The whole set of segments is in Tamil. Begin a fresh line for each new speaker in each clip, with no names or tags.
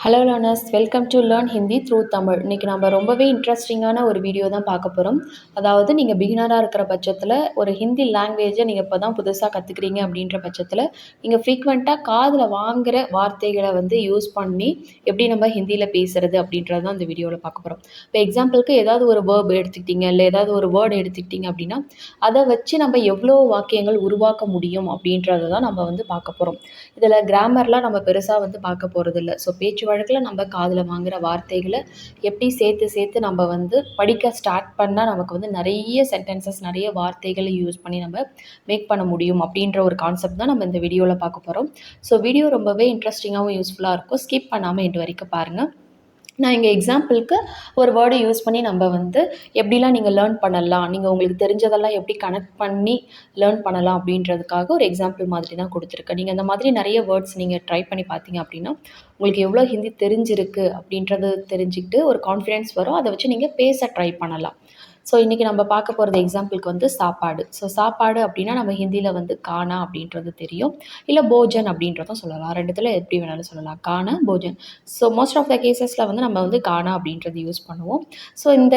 Hello learners welcome to learn Hindi through Tamil இன்றைக்கி நம்ம ரொம்பவே இன்ட்ரெஸ்டிங்கான ஒரு வீடியோ தான் பார்க்க போகிறோம் அதாவது நீங்கள் பிகினராக இருக்கிற பட்சத்தில் ஒரு ஹிந்தி லாங்குவேஜை நீங்கள் இப்போ தான் புதுசாக கற்றுக்குறீங்க அப்படின்ற பட்சத்தில் நீங்கள் ஃப்ரீக்வெண்ட்டாக காதில் வாங்குகிற வார்த்தைகளை வந்து யூஸ் பண்ணி எப்படி நம்ம ஹிந்தியில் பேசுகிறது அப்படின்றது தான் இந்த வீடியோவில் பார்க்க போகிறோம் இப்போ எக்ஸாம்பிளுக்கு ஏதாவது ஒரு வேர்ப் எடுத்துக்கிட்டிங்க இல்லை ஏதாவது ஒரு வேர்டு எடுத்துக்கிட்டிங்க அப்படின்னா அதை வச்சு நம்ம எவ்வளோ வாக்கியங்கள் உருவாக்க முடியும் அப்படின்றத தான் நம்ம வந்து பார்க்க போகிறோம் இதில் கிராமர்லாம் நம்ம பெருசாக வந்து பார்க்க போகிறதில்ல ஸோ பேச்சு வழக்கில் நம்ம காதில் வாங்குகிற வார்த்தைகளை எப்படி சேர்த்து சேர்த்து நம்ம வந்து படிக்க ஸ்டார்ட் பண்ணால் நமக்கு வந்து நிறைய சென்டென்சஸ் நிறைய வார்த்தைகளை யூஸ் பண்ணி நம்ம மேக் பண்ண முடியும் அப்படின்ற ஒரு கான்செப்ட் தான் நம்ம இந்த வீடியோவில் பார்க்க போகிறோம் ஸோ வீடியோ ரொம்பவே இன்ட்ரெஸ்டிங்காகவும் யூஸ்ஃபுல்லாக இருக்கும். ஸ்கிப் பண்ணாமல் இது வரைக்கும் பாருங்கள் நான் இங்கே எக்ஸாம்பிளுக்கு ஒரு வேர்டை யூஸ் பண்ணி நம்ம வந்து எப்படிலாம் நீங்கள் லேர்ன் பண்ணலாம் நீங்கள் உங்களுக்கு தெரிஞ்சதெல்லாம் எப்படி கனெக்ட் பண்ணி லேர்ன் பண்ணலாம் அப்படின்றதுக்காக ஒரு எக்ஸாம்பிள் மாதிரி தான் கொடுத்துருக்கேன். நீங்கள் அந்த மாதிரி நிறைய வேர்ட்ஸ் நீங்கள் ட்ரை பண்ணி பார்த்தீங்க அப்படின்னா உங்களுக்கு எவ்வளோ ஹிந்தி தெரிஞ்சிருக்கு அப்படின்றது தெரிஞ்சுக்கிட்டு ஒரு கான்ஃபிடென்ஸ் வரும். அதை வச்சு நீங்கள் பேச ட்ரை பண்ணலாம். ஸோ இன்றைக்கி நம்ம பார்க்க போகிறது எக்ஸாம்பிளுக்கு வந்து சாப்பாடு. ஸோ சாப்பாடு அப்படின்னா நம்ம ஹிந்தியில் வந்து கானா அப்படின்றது தெரியும். இல்லை போஜன் அப்படின்றதும் சொல்லலாம். ரெண்டுத்தில் எப்படி வேணாலும் சொல்லலாம். கானா போஜன். ஸோ மோஸ்ட் ஆஃப் த கேசஸில் வந்து நம்ம வந்து கானா அப்படின்றது யூஸ் பண்ணுவோம். ஸோ இந்த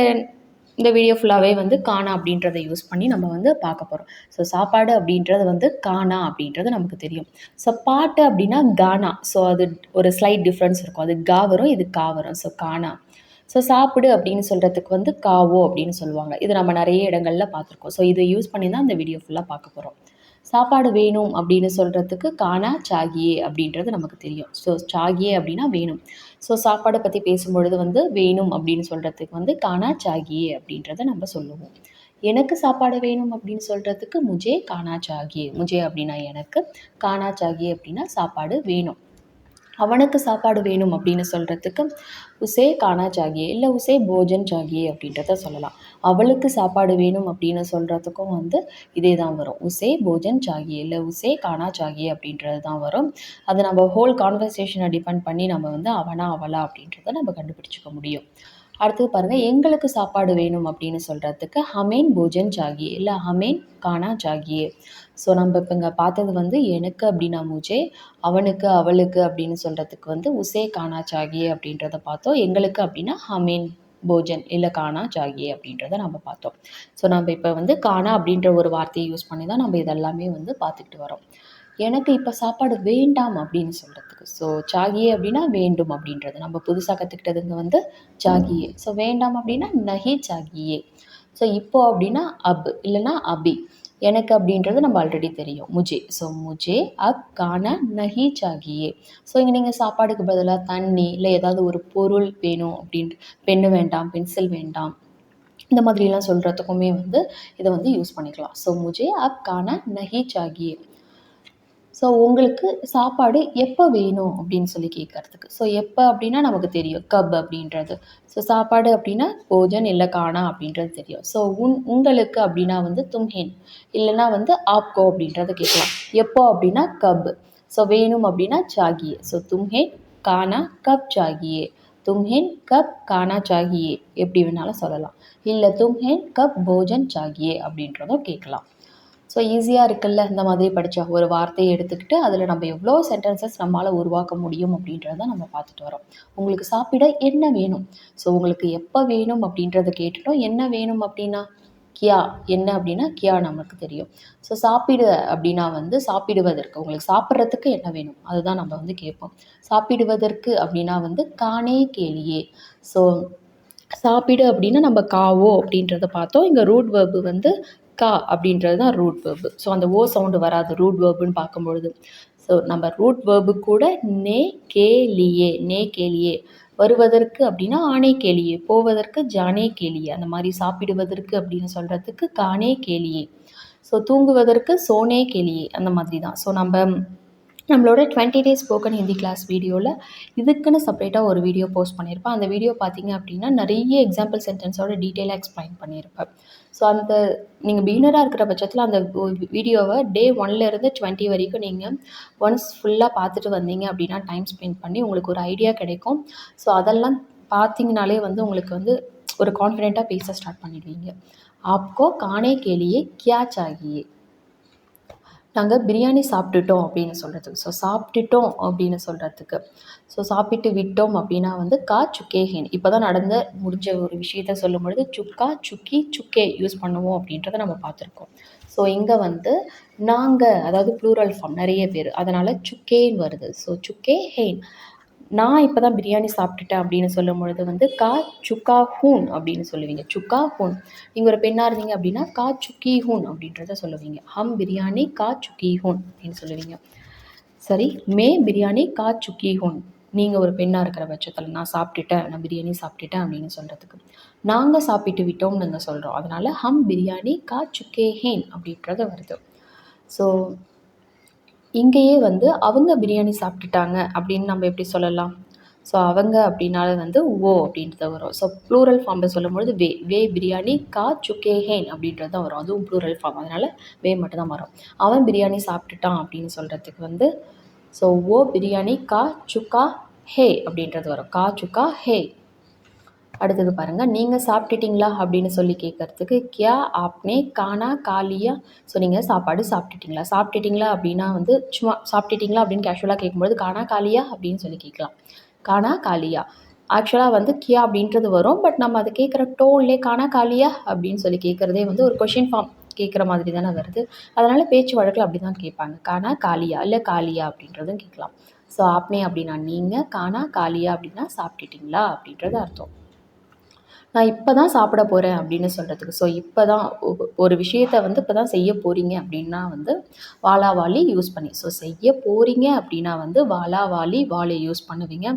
இந்த வீடியோ ஃபுல்லாகவே வந்து காணா அப்படின்றத யூஸ் பண்ணி நம்ம வந்து பார்க்க போகிறோம் ஸோ சாப்பாடு அப்படின்றது வந்து கானா அப்படின்றது நமக்கு தெரியும். ஸோ பாட்டு அப்படின்னா கானா. ஸோ அது ஒரு ஸ்லைட் டிஃப்ரென்ஸ் இருக்கும். அது கா வரும் இது கா வரும். ஸோ கானா. ஸோ சாப்பிடு அப்படின்னு சொல்கிறதுக்கு வந்து காவோ அப்படின்னு சொல்லுவாங்க. இது நம்ம நிறைய இடங்களில் பார்த்துருக்கோம். ஸோ இதை யூஸ் பண்ணி தான் அந்த வீடியோ ஃபுல்லாக பார்க்க போகிறோம் சாப்பாடு வேணும் அப்படின்னு சொல்கிறதுக்கு கானா சாகியே அப்படின்றது நமக்கு தெரியும். ஸோ சாகியே அப்படின்னா வேணும். ஸோ சாப்பாடை பற்றி பேசும்பொழுது வந்து வேணும் அப்படின்னு சொல்கிறதுக்கு வந்து கானா சாகியே அப்படின்றத நம்ம சொல்லுவோம். எனக்கு சாப்பாடு வேணும் அப்படின்னு சொல்கிறதுக்கு முஜே கானா சாகியே. முஜே அப்படின்னா எனக்கு கானா சாகியே அப்படின்னா சாப்பாடு வேணும். அவனுக்கு சாப்பாடு வேணும் அப்படின்னு சொல்கிறதுக்கு உசே கானா ஜாகியே இல்லை உசே போஜன் ஜாகியே அப்படின்றத சொல்லலாம். அவளுக்கு சாப்பாடு வேணும் அப்படின்னு சொல்கிறதுக்கும் வந்து இதே தான் வரும். உசே போஜன் ஜாகியே இல்லை உசே கானா ஜாகியே அப்படின்றது தான் வரும். அது நம்ம ஹோல் கான்வர்சேஷனை டிபெண்ட் பண்ணி நம்ம வந்து அவனா அவளா அப்படின்றத நம்ம கண்டுபிடிச்சிக்க முடியும். அடுத்தது பாருங்கள் எங்களுக்கு சாப்பாடு வேணும் அப்படின்னு சொல்கிறதுக்கு ஹமேன் போஜன் ஜாகியே இல்லை ஹமேன் கானா ஜாகியே. ஸோ நம்ம இப்போ இங்கே பார்த்தது வந்து எனக்கு அப்படின்னா மூஜே அவனுக்கு அவளுக்கு அப்படின்னு சொல்கிறதுக்கு வந்து உசே கானா ஜாகியே அப்படின்றத பார்த்தோம். எங்களுக்கு அப்படின்னா ஹமேன் போஜன் இல்லை கானா ஜாகியே அப்படின்றத நம்ம பார்த்தோம். ஸோ நம்ம இப்போ வந்து கானா அப்படின்ற ஒரு வார்த்தையை யூஸ் பண்ணி தான் நம்ம இதெல்லாமே வந்து பார்த்துக்கிட்டு வரோம். எனக்கு இப்போ சாப்பாடு வேண்டாம் அப்படின்னு சொல்கிறதுக்கு ஸோ சாகியே அப்படின்னா வேண்டும் அப்படின்றது. நம்ம புதுசாக கற்றுக்கிட்டதுங்க வந்து சாகியே. ஸோ வேண்டாம் அப்படின்னா நஹி சாகியே. ஸோ இப்போ அப்படின்னா அப் இல்லைன்னா அபி. எனக்கு அப்படின்றது நம்ம ஆல்ரெடி தெரியும். முஜே. ஸோ முஜே அப் காண நஹி சாகியே. ஸோ இங்கே நீங்கள் சாப்பாடுக்கு பதிலாக தண்ணி இல்லை ஏதாவது ஒரு பொருள் வேணும் அப்படின்ட்டு பெண்ணு வேண்டாம் பென்சில் வேண்டாம் இந்த மாதிரிலாம் சொல்கிறதுக்குமே வந்து இதை வந்து யூஸ் பண்ணிக்கலாம். ஸோ முஜே அப் காண நஹி சாகியே. ஸோ உங்களுக்கு சாப்பாடு எப்போ வேணும் அப்படின்னு சொல்லி கேட்குறதுக்கு ஸோ எப்போ அப்படின்னா நமக்கு தெரியும். கப் அப்படின்றது. ஸோ சாப்பாடு அப்படின்னா போஜன் இல்லை காணா அப்படின்றது தெரியும். ஸோ உன் உங்களுக்கு அப்படின்னா வந்து தும்ஹேன். இல்லைன்னா வந்து ஆப்கோ அப்படின்றத கேட்கலாம் எப்போ அப்படின்னா கப். ஸோ வேணும் அப்படின்னா சாகியே. ஸோ தும்ஹேன் கானா கப் சாகியே. தும்ஹேன் கப் கானா சாகியே. எப்படி வேணாலும் சொல்லலாம். இல்லை தும்ஹேன் கப் போஜன் சாகியே அப்படின்றதும் கேட்கலாம் ஸோ ஈஸியாக இருக்குல்ல இந்த மாதிரி படித்தா ஒரு வார்த்தையை எடுத்துக்கிட்டு அதில் நம்ம எவ்வளோ சென்டென்சஸ் நம்மளால் உருவாக்க முடியும் அப்படின்றத நம்ம பார்த்துட்டு வரோம். உங்களுக்கு சாப்பிட என்ன வேணும்? ஸோ உங்களுக்கு எப்போ வேணும் அப்படின்றத கேட்டுட்டோம். என்ன வேணும் அப்படின்னா? கியா. என்ன அப்படின்னா கியா நமக்கு தெரியும். ஸோ சாப்பிடு அப்படின்னா வந்து சாப்பிடுவதற்கு உங்களுக்கு சாப்பிட்றதுக்கு என்ன வேணும்? அதுதான் நம்ம வந்து கேட்போம். சாப்பிடுவதற்கு அப்படின்னா வந்து கானே கேளியே. ஸோ சாப்பிடு அப்படின்னா நம்ம காவோ அப்படின்றத பார்த்தோம். இங்கே ரூட் வேர்பு வந்து கா அப்படின்றது தான் ரூட் வேர்பு ஸோ அந்த ஓ சவுண்டு வராது ரூட் வேர்புன்னு பார்க்கும்பொழுது. ஸோ நம்ம ரூட் வேர்பு கூட நே கேலியே நே கேலியே. வருவதற்கு அப்படின்னா ஆணே கேலியே போவதற்கு ஜானே கேலியே அந்த மாதிரி சாப்பிடுவதற்கு அப்படின்னு சொல்கிறதுக்கு கானே கேலியே. ஸோ தூங்குவதற்கு சோனே கேலியே அந்த மாதிரி தான். ஸோ நம்ம நம்மளோட twenty days spoken Hindi class வீடியோவில் இதுக்குன்னு செப்பரேட்டாக ஒரு வீடியோ போஸ்ட் பண்ணியிருப்பேன் அந்த வீடியோ பார்த்தீங்க அப்படின்னா நிறைய எக்ஸாம்பிள் சென்டென்ஸோட டீட்டெயிலாக எக்ஸ்பிளைன் பண்ணியிருப்பேன் ஸோ அந்த நீங்கள் பிகினராக இருக்கிற பட்சத்தில் அந்த வீடியோவை டே ஒன்லேருந்து டுவெண்ட்டி வரைக்கும் நீங்கள் ஒன்ஸ் ஃபுல்லாக பார்த்துட்டு வந்தீங்க அப்படின்னா டைம் ஸ்பெண்ட் பண்ணி உங்களுக்கு ஒரு ஐடியா கிடைக்கும். ஸோ அதெல்லாம் பார்த்தீங்கனாலே வந்து உங்களுக்கு வந்து ஒரு கான்ஃபிடெண்ட்டாக பேச ஸ்டார்ட் பண்ணிடுவீங்க. ஆப்கோ கானே கேளியே கியா ஆகியே நாங்கள் பிரியாணி சாப்பிட்டுட்டோம் அப்படின்னு சொல்கிறதுக்கு ஸோ சாப்பிட்டுட்டோம் அப்படின்னு சொல்கிறதுக்கு ஸோ சாப்பிட்டு விட்டோம் அப்படின்னா வந்து கா சுக்கேஹின் இப்போ தான் நடந்த முடிஞ்ச ஒரு விஷயத்த சொல்லும் பொழுது சுக்கா சுக்கி சுக்கே யூஸ் பண்ணுவோம் அப்படின்றத நம்ம பார்த்துருக்கோம். ஸோ இங்கே வந்து நாங்கள் அதாவது ப்ளூரல் ஃபார்ம் நிறைய பேர் அதனால் சுக்கேன்னு வருது. ஸோ சுக்கே ஹெயின் நான் இப்போ தான் பிரியாணி சாப்பிட்டுட்டேன் அப்படின்னு சொல்லும் பொழுது வந்து கா சுக்கா ஹூன் அப்படின்னு சொல்லுவீங்க. சுக்கா ஹூன். நீங்கள் ஒரு பெண்ணாக இருந்தீங்க அப்படின்னா கா சுக்கி ஹூன் அப்படின்றத சொல்லுவீங்க. ஹம் பிரியாணி கா சுக்கி ஹூன் அப்படின்னு சொல்லுவீங்க. சரி மே பிரியாணி கா சுக்கி ஹூன். நீங்கள் ஒரு பெண்ணாக இருக்கிற பட்சத்தில் நான் சாப்பிட்டுட்டேன் நான் பிரியாணி சாப்பிட்டுட்டேன் அப்படின்னு சொல்கிறதுக்கு நாங்கள் சாப்பிட்டு விட்டோம்னு நாங்கள் சொல்கிறோம் அதனால் ஹம் பிரியாணி கா சுக்கே ஹேன் அப்படின்றது வருது. ஸோ இங்கேயே வந்து அவங்க பிரியாணி சாப்பிட்டுட்டாங்க அப்படின்னு நம்ம எப்படி சொல்லலாம்? ஸோ அவங்க அப்படின்னாலே வந்து ஓ அப்படின்றது வரும். ஸோ ப்ளூரல் ஃபார்மில் சொல்லும்பொழுது வே வே பிரியாணி கா சுக்கே ஹேன் அப்படின்றது தான் வரும். அதுவும் ப்ளூரல் ஃபார்ம் அதனால் வே மட்டும்தான் வரும். அவன் பிரியாணி சாப்பிட்டுட்டான் அப்படின்னு சொல்கிறதுக்கு வந்து ஸோ ஓ பிரியாணி கா சுக்கா ஹே அப்படின்றது வரும். கா சுக்கா ஹே. அடுத்தது பாருங்கள் நீங்கள் சாப்பிட்டுட்டிங்களா அப்படின்னு சொல்லி கேட்குறதுக்கு கியா ஆப்னே கானா காலியா. ஸோ நீங்கள் சாப்பாடு சாப்பிட்டுட்டிங்களா? சாப்பிட்டுட்டிங்களா அப்படின்னா வந்து சும்மா சாப்பிட்டுட்டிங்களா அப்படின்னு கேஷுவலாக கேட்கும்போது கானா காலியா அப்படின்னு சொல்லி கேட்கலாம் கானா காலியா. ஆக்சுவலாக வந்து கியா அப்படின்றது வரும். பட் நம்ம அதை கேட்குற டோன்லே கானா காலியா அப்படின்னு சொல்லி கேட்குறதே வந்து ஒரு கொஷின் ஃபார்ம் கேட்குற மாதிரி தானே வருது. அதனால் பேச்சு வழக்கில் அப்படி தான் கேட்பாங்க. கானா காலியா இல்லை காலியா அப்படின்றதும் கேட்கலாம். ஸோ ஆப்னே அப்படின்னா நீங்கள் கானா காலியா அப்படின்னா சாப்பிட்டுட்டிங்களா அப்படின்றது அர்த்தம். நான் இப்போ தான் சாப்பிட போகிறேன் அப்படின்னு சொல்கிறதுக்கு ஸோ இப்போ தான் ஒரு விஷயத்த வந்து இப்போ தான் செய்ய போகிறீங்க அப்படின்னா வந்து வாலா வாலி யூஸ் பண்ணி. ஸோ செய்ய போகிறீங்க அப்படின்னா வந்து வாலா வாலி வாலி யூஸ் பண்ணுவீங்க.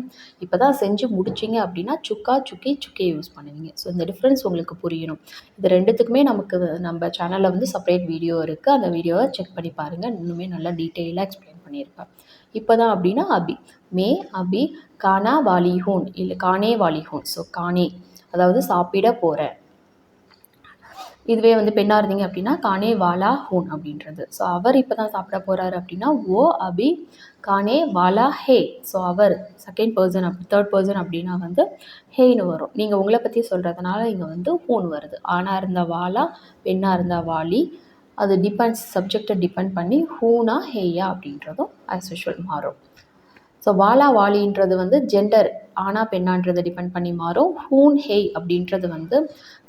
இப்போ தான் செஞ்சு முடிச்சிங்க அப்படின்னா சுக்கா சுக்கி சுக்கே யூஸ் பண்ணுவீங்க. ஸோ இந்த டிஃப்ரென்ஸ் உங்களுக்கு புரியணும். இது ரெண்டுத்துக்குமே நமக்கு நம்ம சேனலில் வந்து செப்பரேட் வீடியோ இருக்குது அந்த வீடியோவை செக் பண்ணி பாருங்கள் இன்னுமே நல்லா டீட்டெயிலாக எக்ஸ்பிளைன் பண்ணியிருப்பேன். இப்போ தான் அப்படின்னா அபி. மே அபி கானா வாலிஹூன் இல்லை கானே வாலிஹூன். ஸோ கானே அதாவது சாப்பிட போகிறேன் இதுவே வந்து பெண்ணாக இருந்தீங்க அப்படின்னா கானே வாலா ஹூன் அப்படின்றது. ஸோ அவர் இப்போ தான் சாப்பிட போகிறாரு அப்படின்னா ஓ அபி கானே வாலா ஹே. ஸோ அவர் செகண்ட் பர்சன் அப் தேர்ட் பர்சன் அப்படின்னா வந்து ஹேன்னு வரும். நீங்கள் உங்களை பற்றி சொல்கிறதுனால இங்கே வந்து ஹூன் வருது. ஆணாக இருந்தால் வாலா பெண்ணாக இருந்தால் வாலி. அது டிபெண்ட்ஸ் சப்ஜெக்டை டிபெண்ட் பண்ணி ஹூனா ஹேயா அப்படின்றதும் ஆஸ் யூஷுவல் மாறும். ஸோ வாலா வாலின்றது வந்து ஜெண்டர் ஆனா பெண்ணான்றதை டிபெண்ட் பண்ணி மாறும். ஹூன் ஹேய் அப்படின்றது வந்து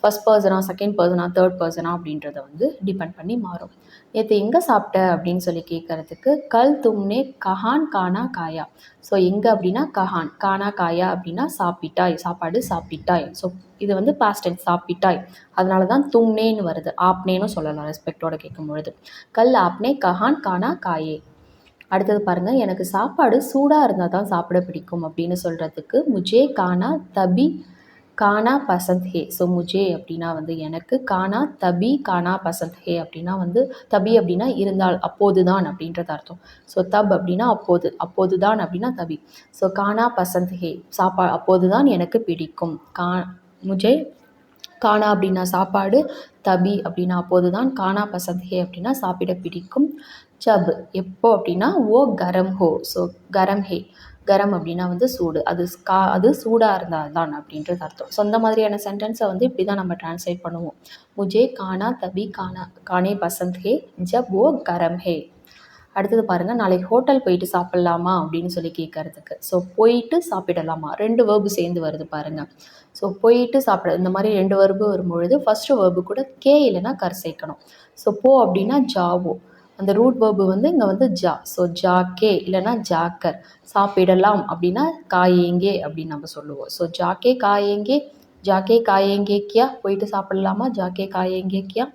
ஃபஸ்ட் பர்சனா செகண்ட் பர்சனா தேர்ட் பர்சனா அப்படின்றத வந்து டிபெண்ட் பண்ணி மாறும். நேற்று எங்கே சாப்பிட்ட அப்படின்னு சொல்லி கேட்குறதுக்கு கல் தும்னே கஹான் கானா காயா. ஸோ எங்கே அப்படின்னா கஹான் கானா காயா அப்படின்னா சாப்பிட்டாய் சாப்பாடு சாப்பிட்டாய். ஸோ இது வந்து பாஸ்ட் டைம் சாப்பிட்டாய். அதனால தான் தும்னேன்னு வருது ஆப்னேன்னு சொல்லலாம் ரெஸ்பெக்டோட கேட்கும் பொழுது கல் ஆப்னே கஹான் கானா காயே. அடுத்தது பாருங்கள் எனக்கு சாப்பாடு சூடாக இருந்தால் தான் சாப்பிட பிடிக்கும் அப்படின்னு சொல்கிறதுக்கு முஜே கானா தபி கானா பசந்த் ஹே. ஸோ முஜே அப்படின்னா வந்து எனக்கு கானா தபி கானா பசந்த் ஹே அப்படின்னா வந்து தபி அப்படின்னா இருந்தால் அப்போது தான் அப்படின்றது அர்த்தம். ஸோ தப் அப்படின்னா அப்போது அப்போது தான் அப்படின்னா தபி. ஸோ கானா பசந்த் ஹே சாப்பா அப்போது தான் எனக்கு பிடிக்கும். கா முஜே கானா அப்படின்னா சாப்பாடு தபி அப்படின்னா அப்போது தான் கானா பசந்த் ஹே அப்படின்னா சாப்பிட பிடிக்கும். ஜப் எப்போ அப்படின்னா ஓ கரம் ஹோ. ஸோ கரம் ஹே. கரம் அப்படின்னா வந்து சூடு. அது கா அது சூடாக இருந்தால் தான் அப்படின்றது அர்த்தம். ஸோ அந்த மாதிரியான சென்டென்ஸை வந்து இப்படி தான் நம்ம ட்ரான்ஸ்லேட் பண்ணுவோம். முஜே கானா தபி கானா கானே பசந்த் ஹே ஜப் ஓ கரம் ஹே. அடுத்தது பாருங்கள் நாளைக்கு ஹோட்டல் போயிட்டு சாப்பிட்லாமா அப்படின்னு சொல்லி கேட்கறதுக்கு ஸோ போயிட்டு சாப்பிடலாமா? ரெண்டு வேர்பு சேர்ந்து வருது பாருங்கள் ஸோ போயிட்டு சாப்பிட இந்த மாதிரி ரெண்டு வேர்பு வரும்பொழுது ஃபஸ்ட்டு வேர்பு கூட கே இல்லைன்னா கர் சேர்க்கணும். ஸோ போ அப்படின்னா ஜாவோ. அந்த ரூட் வேர்பு வந்து இங்கே வந்து ஜா. ஸோ ஜாக்கே இல்லைன்னா ஜாக்கர். சாப்பிடலாம் அப்படின்னா காயேங்கே அப்படின்னு நம்ம சொல்லுவோம். ஸோ ஜாக்கே காயேங்கே ஜாக்கே காயேங்கே கியா போயிட்டு சாப்பிட்லாமா? ஜாக்கே காயேங்கே கியா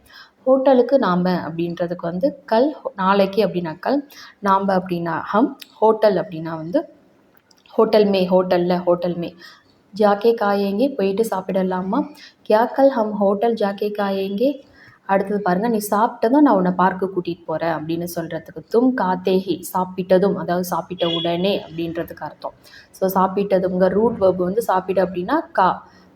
ஹோட்டலுக்கு நாம் அப்படின்றதுக்கு வந்து கல் நாளைக்கு அப்படின்னா கல் நாம் அப்படின்னா ஹம் ஹோட்டல் அப்படின்னா வந்து ஹோட்டல் மே ஹோட்டலில் ஹோட்டல் மே. ஜாக்கே காயேங்கே போயிட்டு சாப்பிடலாமா? கியா கல் ஹம் ஹோட்டல் ஜாக்கே காயேங்கே அடுத்தது பாருங்கள் நீ சாப்பிட்டதும் நான் உன்னை பார்க்க கூட்டிகிட்டு போகிறேன் அப்படின்னு சொல்கிறதுக்கு தும் காத்தேகி சாப்பிட்டதும் அதாவது சாப்பிட்ட உடனே அப்படின்றதுக்கு அர்த்தம். ஸோ சாப்பிட்டதுங்க ரூட் வர்பு வந்து சாப்பிடு அப்படின்னா கா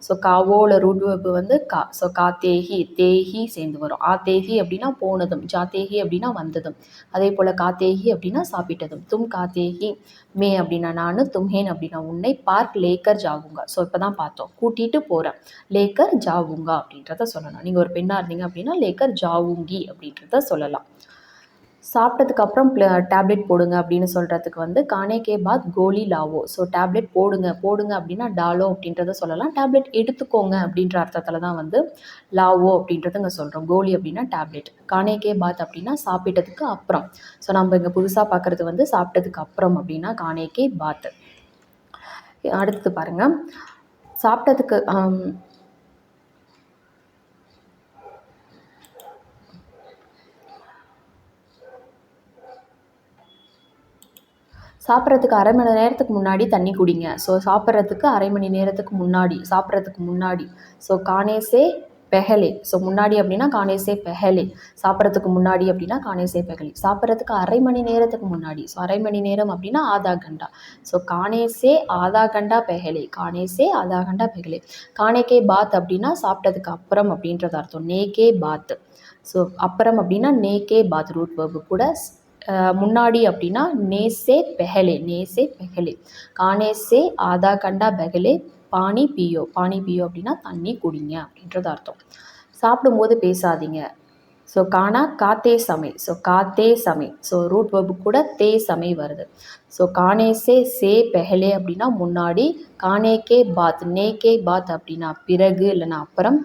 ஸோ காவோட ரூட் வேர்பு வந்து கா ஸோ கா தேஹி தேஹி சேர்ந்து வரும். ஆ தேஹி அப்படின்னா போனதும் ஜா தேஹி அப்படின்னா வந்ததும். அதே போல் கா தேஹி அப்படின்னா சாப்பிட்டதும். தும் கா தேஹி மே அப்படின்னா நான் தும்ஹேன் அப்படின்னா உன்னை பார்க் லேக்கர் ஜாவுங்க ஸோ இப்போ தான் பார்த்தோம். கூட்டிகிட்டு போகிறேன் லேக்கர் ஜாவுங்க அப்படின்றத சொல்லலாம் நீங்கள் ஒரு பெண்ணாக இருந்தீங்க அப்படின்னா லேக்கர் ஜாவுங்கி அப்படின்றத சொல்லலாம். சாப்பிட்டதுக்கு அப்புறம் டேப்லெட் போடுங்க அப்படின்னு சொல்கிறதுக்கு வந்து கானே கே பாத் கோலி லாவோ. ஸோ டேப்லெட் போடுங்க போடுங்க அப்படின்னா டாலோ அப்படின்றத சொல்லலாம். டேப்லெட் எடுத்துக்கோங்க அப்படின்ற அர்த்தத்தில் தான் வந்து லாவோ அப்படின்றத இங்கே சொல்கிறோம் கோலி அப்படின்னா டேப்லெட் கானே கே பாத் அப்படின்னா சாப்பிட்டதுக்கு அப்புறம். ஸோ நம்ம இங்கே புதுசாக பார்க்குறது வந்து சாப்பிட்டதுக்கு அப்புறம் அப்படின்னா கானே கே பாத் அடுத்தது பாருங்கள் சாப்பிட்டதுக்கு சாப்பிட்றதுக்கு அரை மணி நேரத்துக்கு முன்னாடி தண்ணி குடிங்க. ஸோ சாப்பிட்றதுக்கு அரை மணி நேரத்துக்கு முன்னாடி சாப்பிட்றதுக்கு முன்னாடி. ஸோ கானேசே பெஹலே ஸோ முன்னாடி அப்படின்னா கானேசே பெஹலே சாப்பிட்றதுக்கு முன்னாடி அப்படின்னா கானேசே பெஹலே சாப்பிட்றதுக்கு அரை மணி நேரத்துக்கு முன்னாடி. ஸோ அரை மணி நேரம் அப்படின்னா ஆதா கண்டா. ஸோ கானேசே ஆதா கண்டா பெஹலே கானேசே ஆதா கண்டா பெஹலே கானேகே பாத் அப்படின்னா சாப்பிட்டதுக்கு அப்புறம் அப்படின்றது அர்த்தம். நேகே பாத். ஸோ அப்புறம் அப்படின்னா நேகே பாத் ரூட் verb கூட முன்னாடி அப்படின்னா நேசே பெஹலே நேசே பெஹலே. கானேசே ஆதா கண்டா பெஹலே பானி பியோ. பானி பியோ அப்படின்னா தண்ணி குடிங்க அப்படின்றது அர்த்தம். சாப்பிடும்போது பேசாதீங்க. ஸோ கானா காத்தே சமை. ஸோ காத்தே சமை. ஸோ ரூட் வப்பு கூட தே சமை வருது. ஸோ கானேசே சே பெஹலே அப்படின்னா முன்னாடி கானேகே பாத் நேகே பாத் அப்படின்னா பிறகு இல்லைன்னா அப்புறம்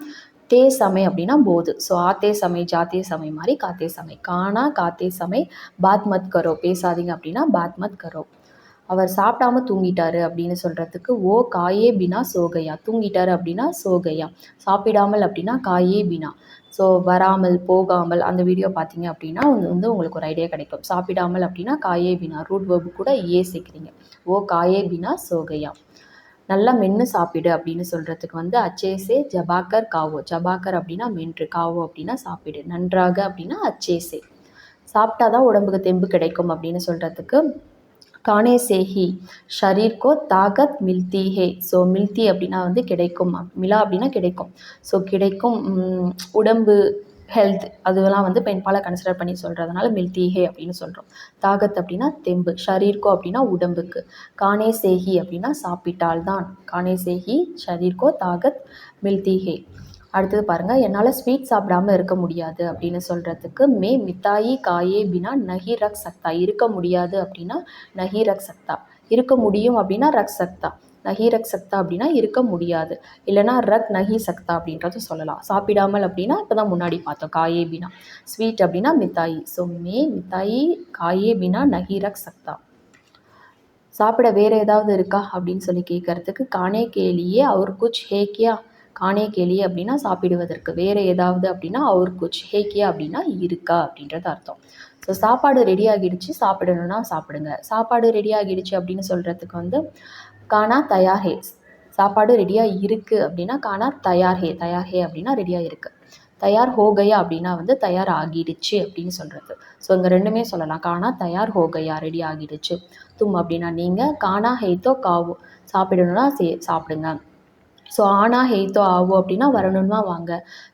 தே சமை அப்படின்னா போது. ஸோ ஆத்தே சமை ஜாத்தே சமை மாதிரி காத்தே சமை. காணா காத்தே சமை பாத் மத் கரோ. பேசாதீங்க அப்படின்னா பாத் மத் கரோ. அவர் சாப்பிடாம தூங்கிட்டாரு அப்படின்னு சொல்கிறதுக்கு ஓ காயே பினா சோகையா. தூங்கிட்டாரு அப்படின்னா சோகையா. சாப்பிடாமல் அப்படின்னா காயே பினா. ஸோ வராமல் போகாமல் அந்த வீடியோ பார்த்தீங்க அப்படின்னா வந்து வந்து உங்களுக்கு ஒரு ஐடியா கிடைக்கும். சாப்பிடாமல் அப்படின்னா காயே பினா. ரூட் verb கூட ஏ சேர்க்குறீங்க. ஓ காயே பினா சோகையா. நல்லா மென்று சாப்பிடு அப்படின்னு சொல்கிறதுக்கு வந்து அச்சேசே ஜபாக்கர் காவோ. ஜபாக்கர் அப்படின்னா மென்று காவோ அப்படின்னா சாப்பிடு. நன்றாக அப்படின்னா அச்சேசே சாப்பிட்டா தான் உடம்புக்கு தெம்பு கிடைக்கும் அப்படின்னு சொல்கிறதுக்கு கானே சேஹி. ஷரீர்கோ தாகத் மில்தி ஹே. ஸோ மில்தி அப்படின்னா வந்து கிடைக்கும். மிலா அப்படின்னா கிடைக்கும். ஸோ கிடைக்கும் உடம்பு ஹெல்த் அதுவெல்லாம் வந்து பெண்பாலை கன்சிடர் பண்ணி சொல்கிறதுனால மில்தீஹே அப்படின்னு சொல்கிறோம் தாகத் அப்படின்னா தெம்பு ஷரீர்கோ அப்படின்னா உடம்புக்கு. கானே சேஹி அப்படின்னா சாப்பிட்டால் தான். கானே சேஹி ஷரீர்கோ தாகத் மில்தீஹே அடுத்தது பாருங்கள் என்னால் ஸ்வீட் சாப்பிடாம இருக்க முடியாது அப்படின்னு சொல்கிறதுக்கு மே மித்தாயி காயே பினா நஹி ரக் சக்தா. இருக்க முடியாது அப்படின்னா நஹி ரக் சக்தா. இருக்க முடியும் அப்படின்னா ரக் சக்தா. நஹி ரக் சக்தா அப்படின்னா இருக்க முடியாது. இல்லைனா ரக் நஹி சக்தா அப்படின்றத சொல்லலாம். சாப்பிடாமல் அப்படின்னா இப்போ தான் முன்னாடி பார்த்தோம். காயே பினா. ஸ்வீட் அப்படின்னா மித்தாயி. ஸோ மே மித்தாயி காயே பினா நஹி ரக் சக்தா. சாப்பிட வேறு ஏதாவது இருக்கா அப்படின்னு சொல்லி கேட்கறதுக்கு கானே கேலியே அவர் குச் ஹேக்கியா கானே கேலி அப்படின்னா சாப்பிடுவதற்கு. வேறு ஏதாவது அப்படின்னா அவர் குச் ஹேக்கியா அப்படின்னா இருக்கா அப்படின்றது அர்த்தம். ஸோ சாப்பாடு ரெடி ஆகிடுச்சு. சாப்பிடணும்னா சாப்பிடுங்க. சாப்பாடு ரெடி ஆகிடுச்சு அப்படின்னு சொல்கிறதுக்கு வந்து கானா தயார் ஹே. சாப்பாடு ரெடியாக இருக்குது அப்படின்னா கானா தயார் ஹே. தயார் ஹே அப்படின்னா ரெடியாக இருக்குது தயார் ஹோகையா அப்படின்னா வந்து தயார் ஆகிடுச்சு அப்படின்னு சொல்கிறது ஸோ இங்கே ரெண்டுமே சொல்லலாம். கானா தயார் ஹோகையா ரெடி ஆகிடுச்சு. தும் அப்படின்னா நீங்கள் கானா ஹெய்த்தோ காவோ. சாப்பிடணும்னா சே சாப்பிடுங்க. ஸோ ஆனா ஹெய்த்தோ ஆவோ அப்படின்னா வரணும்னா வாங்க.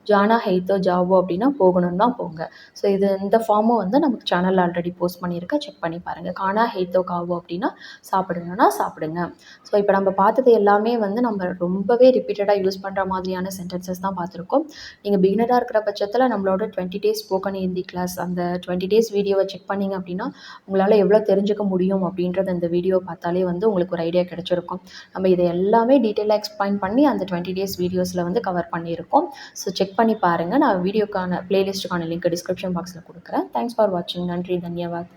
ஜானா ஹெய்த்தோ ஜாவோ அப்படின்னா போகணும்னா போங்க. ஸோ இது இந்த ஃபார்மும் வந்து நமக்கு சேனல் ஆல்ரெடி போஸ்ட் பண்ணியிருக்கேன் செக் பண்ணி பாருங்கள் கானா ஹெய்த்தோ காவோ அப்படின்னா சாப்பிடணும்னா சாப்பிடுங்க. ஸோ இப்போ நம்ம பார்த்தது எல்லாமே வந்து நம்ம ரொம்பவே ரிப்பீட்டடாக யூஸ் பண்ணுற மாதிரியான சென்டென்சஸ் தான் பார்த்துருக்கோம். நீங்கள் பிகினராக இருக்கிற பட்சத்தில் நம்மளோட twenty days spoken Hindi class அந்த டுவெண்ட்டி டேஸ் வீடியோவை செக் பண்ணிங்க அப்படின்னா உங்களால் எவ்வளோ தெரிஞ்சுக்க முடியும் அப்படின்றத இந்த வீடியோ பார்த்தாலே வந்து உங்களுக்கு ஒரு ஐடியா கிடச்சிருக்கும். நம்ம இதை எல்லாமே டீட்டெயிலாக எக்ஸ்பிளைன் பண்ணி பண்ணி அந்த டுவெண்ட்டி டேஸ் வீடியோஸில் வந்து கவர் பண்ணியிருக்கோம். ஸோ செக் பண்ணி பாருங்கள் நான் வீடியோக்கான பிளேலிஸ்ட்டுக்கான லிங்க் டிஸ்கிரிப்ஷன் பாக்ஸில் கொடுக்குறேன். தேங்க்ஸ் ஃபார் வாட்சிங் நன்றி. தன்யவாத்.